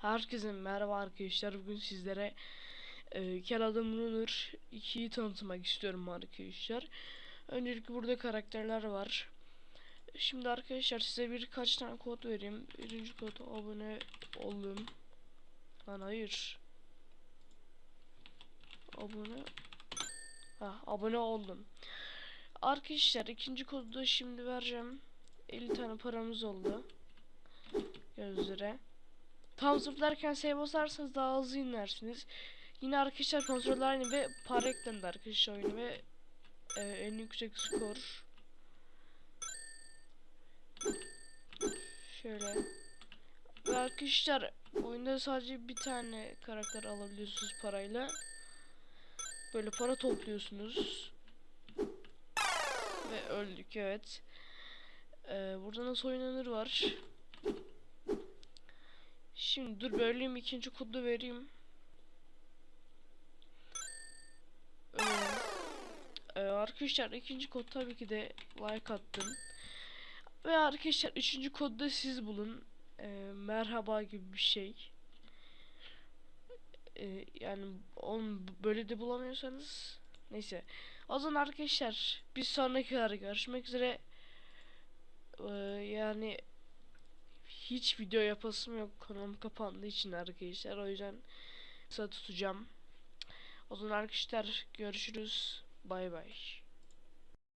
Herkese merhaba arkadaşlar. Bugün sizlere e, Kel Adam Runner 2'yi tanıtmak istiyorum arkadaşlar. Öncelikle burada karakterler var. Şimdi arkadaşlar size birkaç tane kod vereyim. Birinci kod abone oldum. Lan hayır. Abone Ha, abone oldum. Arkadaşlar ikinci kodu da şimdi vereceğim. 50 tane paramız oldu. Gözlere. Tam zıplarken save basarsanız daha hızlı inersiniz. Yine arkadaşlar kontroller aynı ve para eklendi arkadaşlar oyunu ve e, en yüksek skor. Şöyle. Ve arkadaşlar oyunda sadece bir tane karakter alabiliyorsunuz parayla. Böyle para topluyorsunuz. Ve öldük evet. Ee, burada nasıl oynanır var. Şimdi dur böleyim ikinci kodu vereyim. Ee, e, arkadaşlar ikinci kod tabii ki de like attım. Ve arkadaşlar üçüncü kodu da siz bulun. Ee, merhaba gibi bir şey. Ee, yani onu böyle de bulamıyorsanız neyse. O zaman arkadaşlar bir sonraki ara görüşmek üzere. Ee, yani hiç video yapasım yok kanalım kapandığı için arkadaşlar o yüzden kısa tutacağım. O zaman arkadaşlar görüşürüz. Bay bay.